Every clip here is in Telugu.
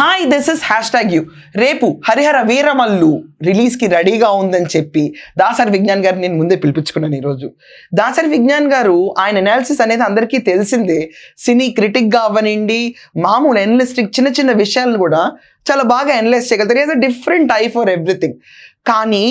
Hi this is hashtag you రేపు హరిహర వీరమల్లు రిలీజ్కి రెడీగా ఉందని చెప్పి దాసరి విజ్ఞాన్ గారు నేను ముందే పిలిపించుకున్నాను ఈరోజు. దాసరి విజ్ఞాన్ గారు ఆయన అనాలిసిస్ అనేది అందరికీ తెలిసిందే. సినీ క్రిటిక్గా అవ్వనండి మామూలు ఎనలిస్టిక్ చిన్న చిన్న విషయాలను కూడా చాలా బాగా ఎన్లెస్ చేయగలుగుతారు. Is a different I for everything కానీ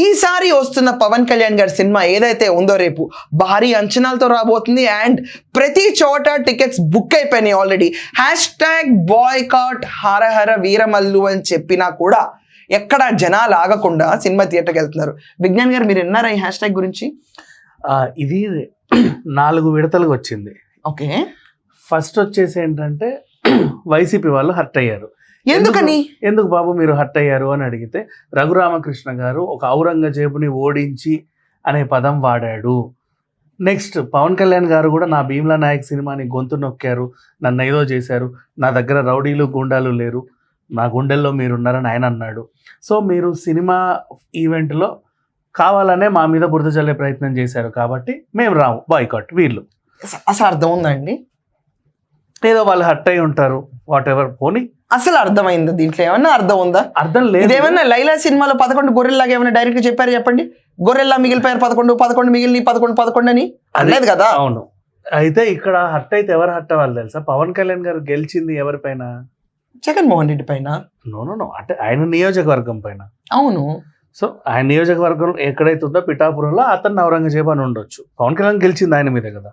ఈసారి వస్తున్న పవన్ కళ్యాణ్ గారి సినిమా ఏదైతే ఉందో రేపు భారీ అంచనాలతో రాబోతుంది అండ్ ప్రతి చోట టికెట్స్ బుక్ అయిపోయినాయి already. Hashtag boycott Harahara Veeramallu అని చెప్పినా కూడా ఎక్కడ జనాలు ఆగకుండా సినిమా థియేటర్కి వెళ్తున్నారు. విజ్ఞాన్ గారు మీరు విన్నారా ఈ హ్యాష్ ట్యాగ్ గురించి ఇది నాలుగు విడతలుగా వచ్చింది. ఓకే. ఫస్ట్ వచ్చేసి ఏంటంటే వైసీపీ వాళ్ళు హర్ట్ అయ్యారు. ఎందుకని? ఎందుకు బాబు మీరు హర్ట్ అయ్యారు అని అడిగితే రఘురామకృష్ణ గారు ఒక ఔరంగజేబుని ఓడించి అనే పదం వాడాడు. నెక్స్ట్ పవన్ కళ్యాణ్ గారు కూడా నా భీమ్లా నాయక్ సినిమాని గొంతు నొక్కారు నన్ను ఏదో చేశారు నా దగ్గర రౌడీలు గుండాలు లేరు నా గుండెల్లో మీరున్నారని ఆయన అన్నాడు. సో మీరు సినిమా ఈవెంట్లో కావాలనే మా మీద బురద చల్లే ప్రయత్నం చేశారు కాబట్టి మేము రాము బాయ్కాట్ వీళ్ళు. అసలు అర్థం ఉందండి ఏదో వాళ్ళు హర్ట్ అయి ఉంటారు వాట్ ఎవర్ పోనీ అసలు అర్థమైందా దీంట్లో? ఏమన్నా అర్థం ఉందా? అర్థం లేదు. ఇదేమన్నా లైలా సినిమాలో పదకొండు గొర్రెల్లాగా ఏమైనా డైరెక్ట్ చెప్పారు చెప్పండి? గొర్రెల్లా మిగిలిపోయారు పదకొండు పదకొండు మిగిలిన పదకొండు పదకొండు అని? అనలేదు కదా? అవును. అయితే ఇక్కడ హర్ట్ అయితే ఎవరు హర్ట్ అవ్వాలి తెలుసా? పవన్ కళ్యాణ్ గారు గెలిచింది ఎవరిపైన? జగన్మోహన్ రెడ్డి పైన? నో అంటే ఆయన నియోజకవర్గం పైన. అవును. సో ఆయన నియోజకవర్గం ఎక్కడైతే ఉందో పిఠాపురంలో అతన్ని ఔరంగజేబు అని ఉండొచ్చు. పవన్ కళ్యాణ్ గెలిచింది ఆయన మీదే కదా.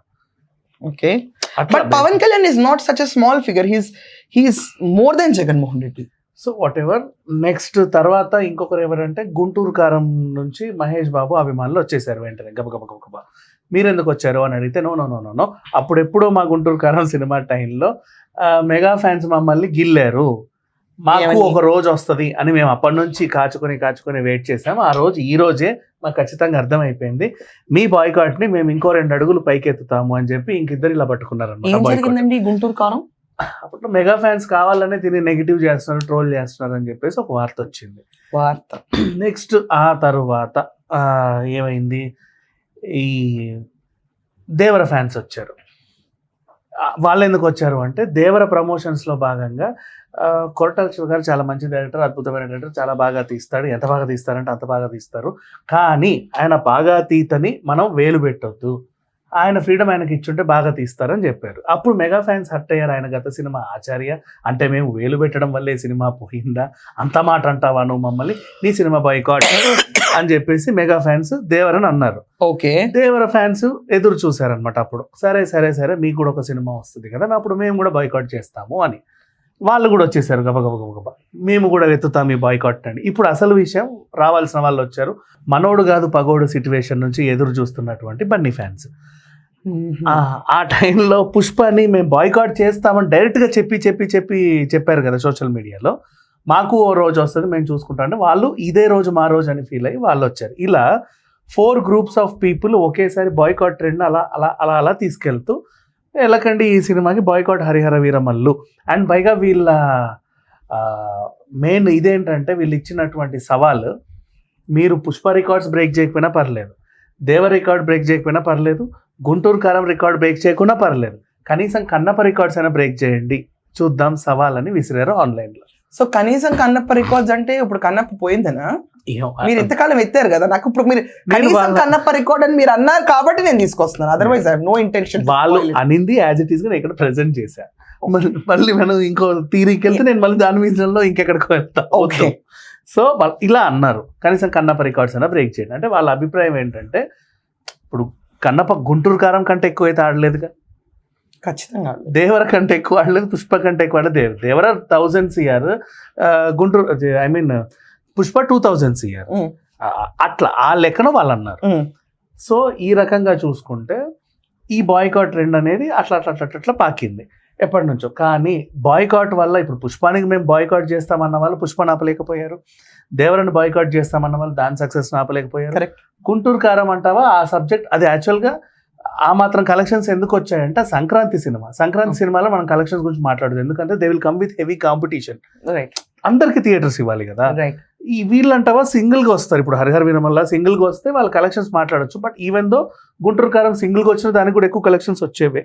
Okay. But Pawan Kalyan is not such a small figure he's he's more than Jaganmohan Reddy so whatever next తర్వాత ఇంకొకరు ఎవరంటే గుంటూరు కారం నుంచి మహేష్ బాబు అభిమానులు వచ్చేసారు వెంటనే. గబ గబ గబ గబ. మీరు ఎందుకు వచ్చారు అని అడిగితే no no no no no. అప్పుడెప్పుడో మా గుంటూరు కారం సినిమా టైంలో మెగా ఫ్యాన్స్ మమ్మల్ని గిల్లారు. మాకు? ఒక రోజు వస్తుంది అని మేము అప్పటి నుంచి కాచుకొని కాచుకొని వెయిట్ చేసాం. ఆ రోజు ఈ రోజే మాకు ఖచ్చితంగా అర్థమైపోయింది. మీ బాయ్కాట్ని మేము ఇంకో రెండు అడుగులు పైకెత్తుతాము అని చెప్పి ఇంకిద్దరు ఇలా పట్టుకున్నారు గుంటూరు కారం అప్పట్లో మెగా ఫ్యాన్స్ కావాలనే దీన్ని నెగిటివ్ చేస్తున్నారు ట్రోల్ చేస్తున్నారు అని చెప్పేసి ఒక వార్త వచ్చింది. వార్త. నెక్స్ట్ ఆ తరువాత ఏమైంది? ఈ దేవర ఫ్యాన్స్ వచ్చారు. వాళ్ళు ఎందుకు వచ్చారు అంటే దేవర ప్రమోషన్స్లో భాగంగా కొరటాల శివ గారు చాలా మంచి డైరెక్టర్ అద్భుతమైన డైరెక్టర్ చాలా బాగా తీస్తాడు. ఎంత బాగా తీస్తారంటే అంత బాగా తీస్తారు. కానీ ఆయన బాగా తీతని మనం వేలు పెట్టొద్దు. ఆయన ఫ్రీడమ్ ఆయనకి ఇచ్చుంటే బాగా తీస్తారని చెప్పారు. అప్పుడు మెగా ఫ్యాన్స్ హర్ట్ అయ్యారు ఆయన గత సినిమా ఆచార్య. అంటే మేము వేలు పెట్టడం వల్లే సినిమా పోయిందా? అంత మాట అంటావా నువ్వు మమ్మల్ని? నీ సినిమా బాయ్కాట్ అని చెప్పేసి మెగా ఫ్యాన్స్ దేవరని అన్నారు. ఓకే. దేవర ఫ్యాన్స్ ఎదురు చూశారనమాట అప్పుడు. సరే సరే సరే మీకు కూడా ఒక సినిమా వస్తుంది కదా అప్పుడు మేము కూడా బాయ్కాట్ చేస్తాము అని. వాళ్ళు కూడా వచ్చేసారు గబ గబ గబ మేము కూడా వెతుతాం ఈ బాయ్కాట్ అని. ఇప్పుడు అసలు విషయం రావాల్సిన వాళ్ళు వచ్చారు. మనోడు కాదు పగోడు సిచ్యువేషన్ నుంచి ఎదురు చూస్తున్నటువంటి బన్నీ ఫ్యాన్స్. ఆ టైంలో పుష్పని మేము బాయ్కాట్ చేస్తామని డైరెక్ట్గా చెప్పి చెప్పి చెప్పి చెప్పారు కదా సోషల్ మీడియాలో. మాకు ఓ రోజు వస్తుంది మేము చూసుకుంటాం అంటే వాళ్ళు ఇదే రోజు మా రోజు అని ఫీల్ అయ్యి వాళ్ళు వచ్చారు. ఇలా ఫోర్ గ్రూప్స్ ఆఫ్ పీపుల్ ఒకేసారి బాయ్కాట్ ట్రెండ్ అలా అలా అలా అలా తీసుకెళ్తూ ఎలాకండి ఈ సినిమాకి బాయ్కాట్ హరిహర వీరమల్లు. అండ్ పైగా వీళ్ళ మెయిన్ ఇదేంటంటే వీళ్ళు ఇచ్చినటువంటి సవాల్ మీరు పుష్ప రికార్డ్స్ బ్రేక్ చేయకపోయినా పర్లేదు. దేవ రికార్డ్ బ్రేక్ చేయకపోయినా పర్లేదు. గుంటూరు కారం రికార్డ్ బ్రేక్ చేయకుండా పర్లేదు. కనీసం కన్నప్ప రికార్డ్స్ అయినా బ్రేక్ చేయండి. చూద్దాం సవాల్ అని విసిరారు ఆన్లైన్లో. సో కనీసం కన్నప్ప రికార్డ్స్ అంటే ఇప్పుడు కన్నప్ప పోయిందనా? మీరు ఇంతకాలం ఎత్తారు కదా నాకు ఇప్పుడు మీరు కనీసం కన్నప్ప రికార్డ్ అని మీరు అన్నారు కాబట్టి నేను తీసుకొస్తున్నాను. అదర్వైజ్ ఐ నో ఇంటెన్షన్ వాళ్ళు అనింది యాజ్ ఇట్ ఈస్గా ఇక్కడ ప్రెజెంట్ చేశా. మళ్ళీ మనం ఇంకో థీరీకి వెళ్తే నేను మళ్ళీ దాని విజన్లో ఇంకెక్కడికి వెళ్తా ఓకే సో ఇలా అన్నారు. కనీసం కన్నప్ప రికార్డ్స్ అయినా బ్రేక్ చేయండి. అంటే వాళ్ళ అభిప్రాయం ఏంటంటే ఇప్పుడు కన్నప్ప గుంటూరు కారం కంటే ఎక్కువ అయితే ఆడలేదుగా? ఖచ్చితంగా దేవర కంటే ఎక్కువ ఆడలేదు పుష్ప కంటే ఎక్కువ ఆడలేదు. దేవ Devara thousand CR Guntur I mean Pushpa two thousand CR Mm. అట్లా ఆ లెక్కన వాళ్ళు అన్నారు. సో ఈ రకంగా చూసుకుంటే ఈ బాయ్కాట్ ట్రెండ్ అనేది అట్లా అట్లా అట్లా అట్లా పాకింది. ఎప్పటి నుంచో. కానీ బాయ్కాట్ వల్ల ఇప్పుడు పుష్పానికి మేము బాయ్కాట్ చేస్తామన్న వాళ్ళు పుష్ప ఆపలేకపోయారు. దేవరని బాయ్కాట్ చేస్తామన్న వాళ్ళు దాని సక్సెస్ ఆపలేకపోయారు. గుంటూరు కారం అంటావా? ఆ సబ్జెక్ట్ అది యాక్చువల్గా ఆ మాత్రం కలెక్షన్స్ ఎందుకు వచ్చాయంటే? సంక్రాంతి సినిమా. సంక్రాంతి సినిమాలో మనం కలెక్షన్స్ గురించి మాట్లాడదు. ఎందుకంటే they will come with heavy competition right అందరికి థియేటర్స్ ఇవ్వాలి కదా. ఈ వీళ్ళంటావా? సింగిల్గా వస్తారు. ఇప్పుడు హరిహర వీరమల్ల సింగిల్గా వస్తే వాళ్ళ కలెక్షన్స్ మాట్లాడొచ్చు. బట్ ఈవెన్ దో గుంటూరు కారం సింగిల్గా వచ్చిన దానికి కూడా ఎక్కువ కలెక్షన్స్ వచ్చేవే.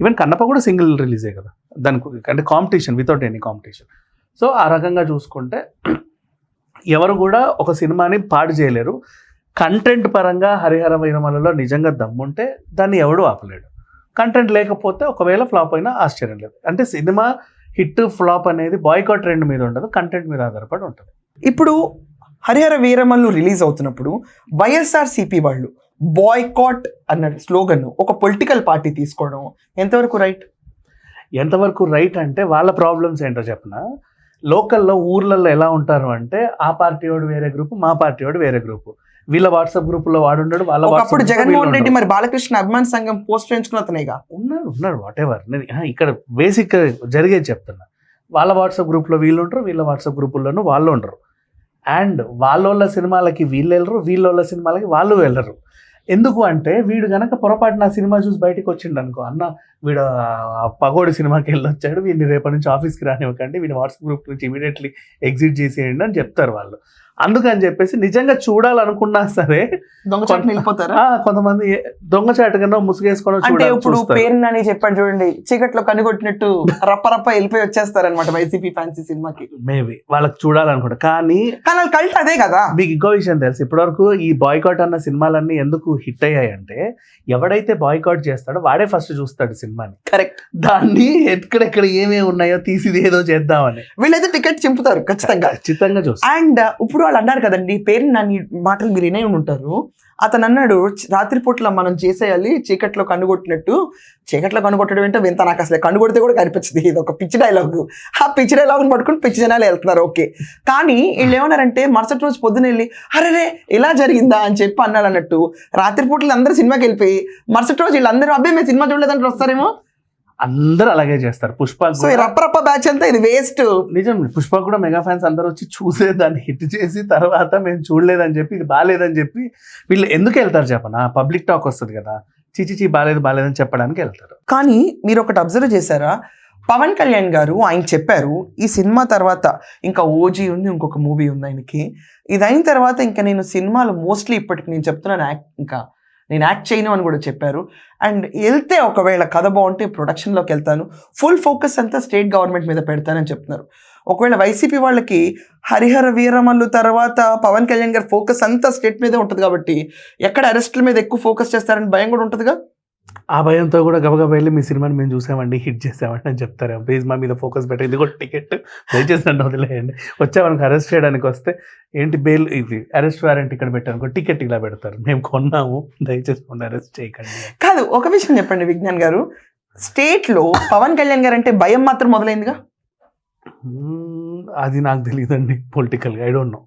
ఈవెన్ కన్నప్ప కూడా సింగిల్ రిలీజే కదా. దానికి అంటే competition without any competition so ఆ రకంగా చూసుకుంటే ఎవరు కూడా ఒక సినిమాని పాడు చేయలేరు. కంటెంట్ పరంగా హరిహర వైరమలలో నిజంగా దమ్ముంటే దాన్ని ఎవడు ఆపలేడు. కంటెంట్ లేకపోతే ఒకవేళ ఫ్లాప్ అయినా ఆశ్చర్యం లేదు. అంటే సినిమా హిట్ ఫ్లాప్ అనేది బాయ్కాట్ ట్రెండ్ మీద ఉండదు కంటెంట్ మీద ఆధారపడి ఉంటుంది. ఇప్పుడు హరిహర వీరమల్లు రిలీజ్ అవుతున్నప్పుడు వైఎస్ఆర్ సిపి వాళ్ళు బాయ్కాట్ అన్న స్లోగన్ ఒక పొలిటికల్ పార్టీ తీసుకోవడం ఎంతవరకు రైట్? ఎంతవరకు రైట్ అంటే వాళ్ళ ప్రాబ్లమ్స్ ఏంటో చెప్పిన? లోకల్లో ఊర్లలో ఎలా ఉంటారు అంటే ఆ పార్టీ వాడు వేరే గ్రూప్ మా పార్టీ వాడు వేరే గ్రూప్. వీళ్ళ వాట్సాప్ గ్రూపులో వాడు ఉండడు వాళ్ళ లో జగన్మోహన్ వీళ్ళు రెడ్డి. మరి బాలకృష్ణ అభిమాన్ సంఘం పోస్ట్ చేయించుకున్న అతనేగా? ఉన్నాడు ఉన్నాడు వాట్ ఎవర్ నేను ఇక్కడ బేసిక్ జరిగేది చెప్తున్నా. వాళ్ళ వాట్సాప్ గ్రూప్లో వీళ్ళు ఉంటారు వీళ్ళ వాట్సాప్ గ్రూపుల్లోనూ వాళ్ళు ఉండరు అండ్ వాళ్ళోళ్ళ సినిమాలకి వీళ్ళు వెళ్ళరు వీళ్ళోళ్ళ సినిమాలకి వాళ్ళు వెళ్ళరు. ఎందుకు అంటే వీడు గనక పొరపాటు నా సినిమా చూసి బయటకు వచ్చిండు అనుకో అన్న వీడు పగోడి సినిమాకి వెళ్ళొచ్చాడు వీడిని రేపటి నుంచి ఆఫీస్కి రానివ్వకండి వీడిని వాట్సాప్ గ్రూప్ నుంచి ఇమీడియట్లీ ఎగ్జిట్ చేసేయండి అని చెప్తారు వాళ్ళు. అందుకని చెప్పేసి నిజంగా చూడాలనుకున్నా సరే వెళ్ళిపోతారా? కొంతమంది దొంగచాటు కన్నా ముసుగేసుకొని అంటే ఇప్పుడు చూస్తారు. పేరు నాని చెప్పాడు చూడండి చీకట్లో కనుగొట్టినట్టు రప్ప రప్ప వెళ్ళిపోయి వచ్చేస్తారనమాట వైసీపీ ఫ్యాన్సీ సినిమాకి. మేబీ వాళ్ళకి చూడాలనుకుంటా. కానీ కానీ కల్ట్ అదే కదా. మీకు ఇంకో విషయం తెలుసు ఇప్పటివరకు ఈ బాయ్కాట్ అన్న సినిమాలన్నీ ఎందుకు హిట్ అయ్యాయంటే ఎవడైతే బాయ్కాట్ చేస్తాడో వాడే ఫస్ట్ చూస్తాడు సినిమాని. కరెక్ట్. దాన్ని ఎక్కడెక్కడ ఏమేమి ఉన్నాయో తీసి ఏదో చేద్దామని. వీళ్ళైతే టికెట్ చింపుతారు ఖచ్చితంగా. ఖచ్చితంగా చూస్తా అండ్ ఇప్పుడు వాళ్ళు అన్నారు కదండి పేరు నాని మాటలు మీరు వినే ఉంటారు. అతను అన్నాడు రాత్రిపూట్ల మనం చేసేయాలి చీకట్లో కనుగొట్టినట్టు. చీకట్లో కనుగొట్టడం ఏంటో వింత నాకు అసలు కనుగొడితే కూడా కనిపించింది. ఇది ఒక పిచ్చి డైలాగు. ఆ పిచ్చి డైలాగ్ పట్టుకుని పిచ్చి జనాలు వెళ్తున్నారు ఓకే. కానీ వీళ్ళు ఏమన్నారంటే మరుసటి రోజు పొద్దున వెళ్ళి అరే ఇలా జరిగిందా? అని చెప్పి అన్నాడు అన్నట్టు. రాత్రిపూట్లు అందరూ సినిమాకి వెళ్ళిపోయి మరుసటి రోజు వీళ్ళందరూ అబ్బాయి మేము సినిమా చూడలేదంటే వస్తారేమో. అందరూ అలాగే చేస్తారు. పుష్ప సో బ్యాచ్ అంతా ఇది వేస్ట్ నిజం. పుష్ప కూడా మెగా ఫ్యాన్స్ అందరూ వచ్చి చూసే దాన్ని హిట్ చేసి తర్వాత మేము చూడలేదని చెప్పి ఇది బాగాలేదని చెప్పి వీళ్ళు ఎందుకు వెళ్తారు చెప్పనా? పబ్లిక్ టాక్ వస్తుంది కదా. చిచి చీ బాగాలేదు బాగాలేదని చెప్పడానికి వెళ్తారు. కానీ మీరు ఒకటి అబ్జర్వ్ చేశారా? పవన్ కళ్యాణ్ గారు ఆయన చెప్పారు ఈ సినిమా తర్వాత ఇంకా ఓజీ ఉంది ఇంకొక మూవీ ఉంది ఆయనకి. ఇది అయిన తర్వాత ఇంకా నేను సినిమాలు మోస్ట్లీ ఇప్పటికి నేను చెప్తున్నాను యాక్ట్ ఇంకా నేను యాక్ట్ చేయను అని కూడా చెప్పారు. అండ్ వెళ్తే ఒకవేళ కథ బాగుంటే ప్రొడక్షన్లోకి వెళ్తాను. ఫుల్ ఫోకస్ అంతా స్టేట్ గవర్నమెంట్ మీద పెడతానని చెప్తున్నారు. ఒకవేళ వైసీపీ వాళ్ళకి హరిహర వీరమల్లు తర్వాత పవన్ కళ్యాణ్ గారి ఫోకస్ అంతా స్టేట్ మీదే ఉంటుంది కాబట్టి ఎక్కడ అరెస్టుల మీద ఎక్కువ ఫోకస్ చేస్తారని భయం కూడా ఉంటుందిగా? ఆ భయంతో కూడా గబగబా వెళ్ళి మీ సినిమాని మేము చూసామండి హిట్ చేసామండి అని చెప్తారు. ప్లీజ్ మా మీద ఫోకస్ పెట్టి ఇది కూడా టికెట్. దయచేసి నన్ను వదిలేయండి. వచ్చామనుకో అరెస్ట్ చేయడానికి వస్తే ఏంటి బెయిల్? ఇది అరెస్ట్ వారెంట్ ఇక్కడ పెట్టానుకో టికెట్ ఇలా పెడతారు. మేము కొన్నాము. దయచేసి మొన్న అరెస్ట్ చేయకండి. కాదు ఒక విషయం చెప్పండి విజ్ఞాన్ గారు. స్టేట్లో పవన్ కళ్యాణ్ గారు అంటే భయం మాత్రం మొదలైందిగా? అది నాకు తెలియదండి పొలిటికల్గా. I don't know.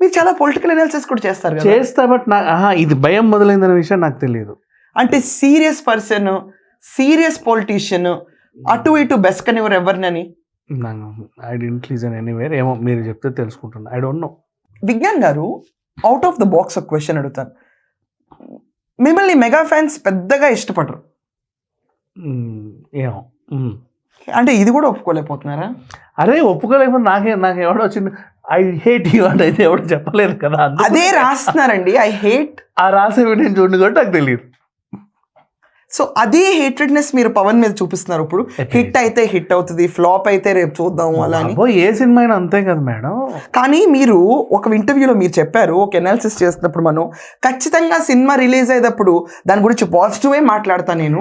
మీరు చాలా పొలిటికల్ అనాలిసిస్ కూడా చేస్తారు చేస్తా బట్ నా ఇది భయం మొదలైందనే విషయం నాకు తెలియదు. అంటే సీరియస్ పర్సన్ సీరియస్ పొలిటీషియన్ అటు ఇటు బెస్కనివ్వరు ఎవరినని. I didn't listen anywhere. ఏమో మీరు చెప్తే తెలుసుకుంటున్నా. I don't know. Vignan garu out of the box ఒక క్వశ్చన్ అడుగుతాను మిమ్మల్ని మెగా ఫ్యాన్స్ పెద్దగా ఇష్టపడరు. ఏమో. అంటే ఇది కూడా ఒప్పుకోలేకపోతున్నారా? అరే ఒప్పుకోలేకపోతే నాకే నాకు ఎవడో వచ్చింది ఐ హేట్ యూ అంటే అయితే ఎవడో చెప్పలేదు కదా. అదే రాస్తున్నారండి. ఐ హేట్ ఆ రాసేవి నేను చూడండి కూడా నాకు తెలియదు సో అదే హేట్రెడ్నెస్ మీరు పవన్ మీద చూపిస్తున్నారు ఇప్పుడు. హిట్ అయితే హిట్ అవుతుంది ఫ్లాప్ అయితే రేపు చూద్దాం అలా అని. ఏ సినిమా అయినా అంతే కదా మేడం. కానీ మీరు ఒక ఇంటర్వ్యూలో మీరు చెప్పారు ఒక ఎనాలిసిస్ చేస్తున్నప్పుడు మనం ఖచ్చితంగా సినిమా రిలీజ్ అయ్యేటప్పుడు దాని గురించి పాజిటివే మాట్లాడతా నేను.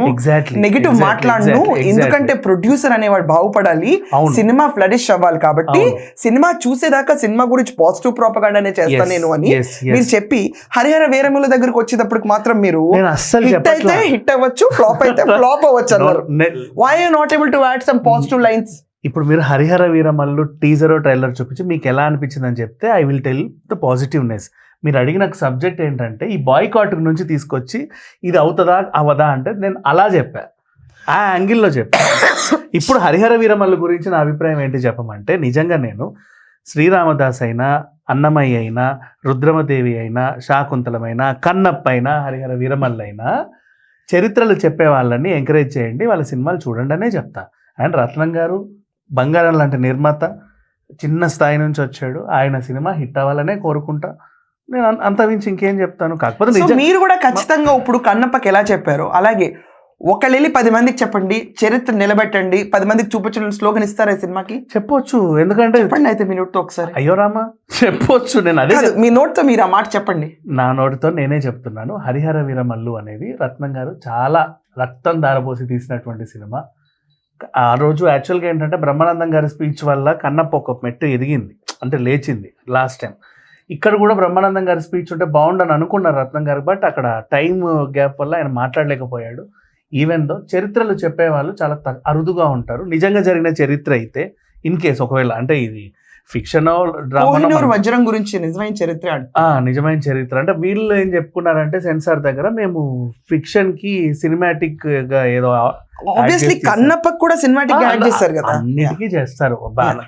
నెగిటివ్ మాట్లాడను ఎందుకంటే ప్రొడ్యూసర్ అనేవాడు బాగుపడాలి. సినిమా ఫ్లడిష్ అవ్వాలి కాబట్టి. సినిమా చూసేదాకా సినిమా గురించి పాజిటివ్ ప్రాపగాండానే చేస్తా నేను అని మీరు చెప్పి హరిహర వీరముల దగ్గరకు వచ్చేటప్పటికి మాత్రం మీరు హిట్ అయితే హిట్ అవ్వచ్చు ఫ్లాప్ అయితే ఫ్లాప్ అవ్వచ్చు అన్నారు why you not able to add some positive lines ఇప్పుడు మీరు హరిహర వీరమల్లు టీజర్ ట్రైలర్ చూపించి మీకు ఎలా అనిపించింది అని చెప్తే I will tell the positiveness మీరు అడిగిన సబ్జెక్ట్ ఏంటంటే ఈ బాయ్కాట్ నుంచి తీసుకొచ్చి ఇది అవుతుందా అవదా అంటే నేను అలా చెప్పా. ఆ యాంగిల్లో చెప్పా. ఇప్పుడు హరిహర వీరమల్లు గురించి నా అభిప్రాయం ఏంటి చెప్పమంటే నిజంగా నేను శ్రీరామదాస్ అయినా అన్నమయ్య అయినా రుద్రమదేవి అయినా శాకుంతలమైనా కన్నప్ప అయినా హరిహర వీరమల్లు అయినా చరిత్రలు చెప్పే వాళ్ళని ఎంకరేజ్ చేయండి. వాళ్ళ సినిమాలు చూడండి అనే చెప్తా. అండ్ రత్నం గారు బంగారం లాంటి నిర్మాత చిన్న స్థాయి నుంచి వచ్చాడు. ఆయన సినిమా హిట్ అవ్వాలనే కోరుకుంటా. నేను అంత మించి ఇంకేం చెప్తాను. కాకపోతే మీరు కూడా ఖచ్చితంగా ఇప్పుడు కన్నప్పకి ఎలా చెప్పారో అలాగే ఒకళ్ళు వెళ్ళి పది మందికి చెప్పండి చరిత్ర నిలబెట్టండి పది మందికి చూపించడం స్లోగన్ ఇస్తారా ఈ సినిమాకి? చెప్పొచ్చు ఎందుకంటే చెప్పండి అయితే మీ నోట్తో ఒకసారి. అయ్యో రామా చెప్పొచ్చు నేను అదే కాదు, మీ నోట్తో మీరు ఆ మాట చెప్పండి. నా నోటితో నేనే చెప్తున్నాను. హరిహర వీరమల్లు అనేది రత్నం గారు చాలా రక్తం దారపోసి తీసినటువంటి సినిమా. ఆ రోజు యాక్చువల్గా ఏంటంటే బ్రహ్మానందం గారి స్పీచ్ వల్ల కన్నప్ప ఒక మెట్టు ఎదిగింది అంటే లేచింది లాస్ట్ టైం ఇక్కడ కూడా బ్రహ్మానందం గారి స్పీచ్ ఉంటే బాగుండని అనుకున్నారు రత్నం గారు బట్ అక్కడ టైం గ్యాప్ వల్ల ఆయన మాట్లాడలేకపోయాడు. ఈవెన్ దో చరిత్రలు చెప్పేవాళ్ళు చాలా త- అరుదుగా ఉంటారు. నిజంగా జరిగిన చరిత్ర అయితే ఇన్ కేస్ ఒకవేళ అంటే ఇది ఫిక్షన్ వజ్రం గురించి నిజమైన చరిత్ర నిజమైన చరిత్ర. అంటే వీళ్ళు ఏం చెప్పుకున్నారంటే సెన్సార్ దగ్గర మేము ఫిక్షన్కి సినిమాటిక్గా ఏదో ఆబ్వియస్లీ. కన్నప్పకు కూడా సినిమాటిక్ యాడ్ చేస్తారు కదా. అన్నిటికీ చేస్తారు.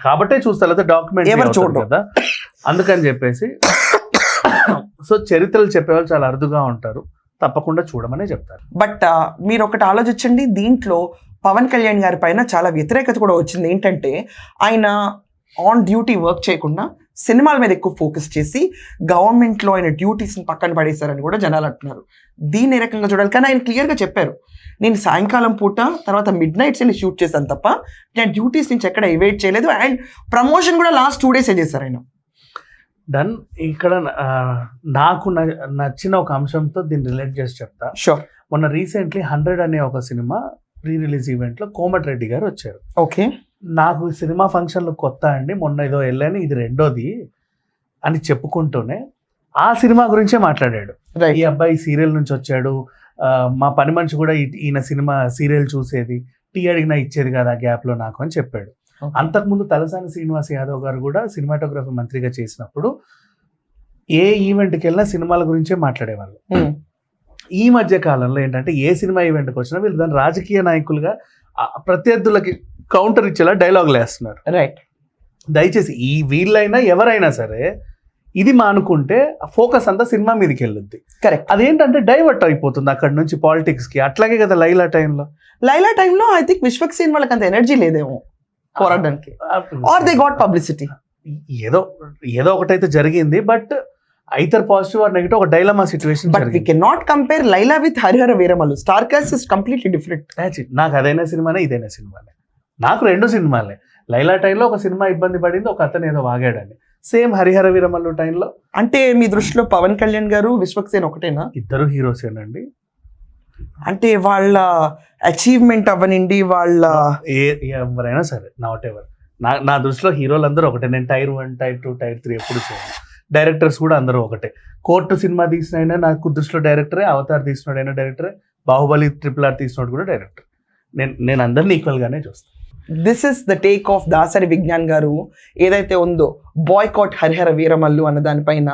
కాబట్టే చూస్తారు లేదా డాక్యుమెంట్ ఎవరు చూడరు. కదా. అందుకని చెప్పేసి సో చరిత్రలు చెప్పేవాళ్ళు చాలా అరుదుగా ఉంటారు. తప్పకుండా చూడమనే చెప్తారు. బట్ మీరు ఒకటి ఆలోచించండి దీంట్లో పవన్ కళ్యాణ్ గారి పైన చాలా వ్యతిరేకత కూడా వచ్చింది. ఏంటంటే ఆయన ఆన్ డ్యూటీ వర్క్ చేయకుండా సినిమాల మీద ఎక్కువ ఫోకస్ చేసి గవర్నమెంట్లో ఆయన డ్యూటీస్ని పక్కన పడేశారని కూడా జనాలు అంటున్నారు. దీన్ని ఏ రకంగా చూడాలి? కానీ ఆయన క్లియర్గా చెప్పారు. నేను సాయంకాలం పూట తర్వాత మిడ్ నైట్స్ వెళ్ళి షూట్ చేశాను తప్ప నేను డ్యూటీస్ నుంచి ఎక్కడ ఎవేట్ చేయలేదు. అండ్ ప్రమోషన్ కూడా లాస్ట్ టూ డేస్ చేశారు ఆయన. డన్ ఇక్కడ నాకు నచ్చిన ఒక అంశంతో దీన్ని రిలేట్ చేసి చెప్తా. షూర్ మొన్న రీసెంట్లీ హండ్రెడ్ అనే ఒక సినిమా ప్రీ రిలీజ్ ఈవెంట్లో కోమటిరెడ్డి గారు వచ్చారు. ఓకే నాకు ఈ సినిమా ఫంక్షన్లు కొత్త అండి మొన్న ఏదో వెళ్ళాను ఇది రెండోది అని చెప్పుకుంటూనే ఆ సినిమా గురించే మాట్లాడాడు. ఈ అబ్బాయి సీరియల్ నుంచి వచ్చాడు మా పని మనిషి కూడా ఈయన సినిమా సీరియల్ చూసేది టీ అడిగినా ఇచ్చేది కదా ఆ గ్యాప్లో నాకు అని చెప్పాడు. అంతకుముందు తలసాని శ్రీనివాస్ యాదవ్ గారు కూడా సినిమాటోగ్రఫీ మంత్రిగా చేసినప్పుడు ఏ ఈవెంట్కి వెళ్ళినా సినిమాల గురించే మాట్లాడేవాళ్ళు. ఈ మధ్య కాలంలో ఏంటంటే ఏ సినిమా ఈవెంట్కి వచ్చినా వీళ్ళు దాని రాజకీయ నాయకులుగా ప్రత్యర్థులకి కౌంటర్ ఇచ్చేలా డైలాగులు వేస్తున్నారు. రైట్. దయచేసి ఈ వీళ్ళైనా ఎవరైనా సరే ఇది మానుకుంటే ఫోకస్ అంతా సినిమా మీదకి వెళ్ళుద్ది కరెక్ట్. అదేంటంటే డైవర్ట్ అయిపోతుంది అక్కడ నుంచి పాలిటిక్స్కి అట్లాగే కదా లైలా టైంలో. లైలా టైంలో ఐ థింక్ విశ్వక్ సేన్ వాళ్ళకి అంత ఎనర్జీ లేదేమో. పోరాడడానికి ఆర్ దే గాట్ పబ్లిసిటీ ఏదో ఏదో ఒకటైతే జరిగింది but either positive or negative ఒక dilemma situation but we can not compare Laila with Hari Hara Veera Mallu star cast is completely different నాకు అదైనా సినిమానే ఇదైనా సినిమానే. నాకు రెండు సినిమాలే. లైలా టైంలో ఒక సినిమా ఇబ్బంది పడింది ఒక అతను ఏదో వాగాడని. సేమ్ హరిహర వీరమల్లు టైంలో అంటే మీ దృష్టిలో పవన్ కళ్యాణ్ గారు విశ్వక్ సేన్ ఒకటేనా? ఇద్దరు హీరోసేనండి. అంటే వాళ్ళ అచీవ్మెంట్ అవ్వనండి వాళ్ళ ఏ ఎవరైనా సరే నాట్ ఎవర్ నా నా దృష్టిలో హీరోలు అందరూ ఒకటే. నేను tier one tier two tier three ఎప్పుడు డైరెక్టర్స్ కూడా అందరూ ఒకటే. కోర్టు సినిమా తీసినైనా నాకు దృష్టిలో డైరెక్టరే అవతార్ తీసినాడైనా డైరెక్టరే బాహుబలి ట్రిపుల్ ఆర్ తీసినాడు కూడా డైరెక్టర్ నేను నేను అందరిని ఈక్వల్గానే చూస్తాను this is the take off Dasari Vignan garu. ఏదైతే ఉందో బాయ్కాట్ హరిహర వీరమల్లు అన్న దానిపైన.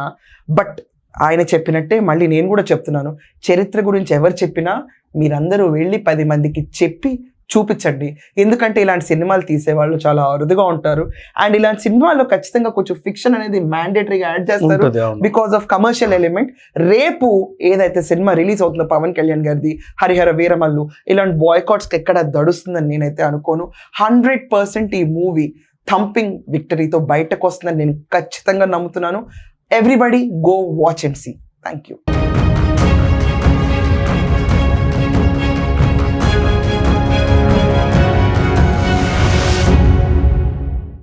బట్ ఆయన చెప్పినట్టే మళ్ళీ నేను కూడా చెప్తున్నాను. చరిత్ర గురించి ఎవరు చెప్పినా మీరందరూ వెళ్ళి పది మందికి చెప్పి చూపించండి. ఎందుకంటే ఇలాంటి సినిమాలు తీసేవాళ్ళు చాలా అరుదుగా ఉంటారు. అండ్ ఇలాంటి సినిమాల్లో ఖచ్చితంగా కొంచెం ఫిక్షన్ అనేది మ్యాండేటరీగా యాడ్ చేస్తారు బికాస్ ఆఫ్ కమర్షియల్ ఎలిమెంట్ రేపు ఏదైతే సినిమా రిలీజ్ అవుతుందో పవన్ కళ్యాణ్ గారిది హరిహర వీరమల్లు ఇలాంటి బాయ్కాట్స్కి ఎక్కడ దడుస్తుందని నేనైతే అనుకోను. హండ్రెడ్ పర్సెంట్ ఈ మూవీ థంపింగ్ విక్టరీతో బయటకు వస్తుందని నేను ఖచ్చితంగా నమ్ముతున్నాను. Everybody go watch and see thank you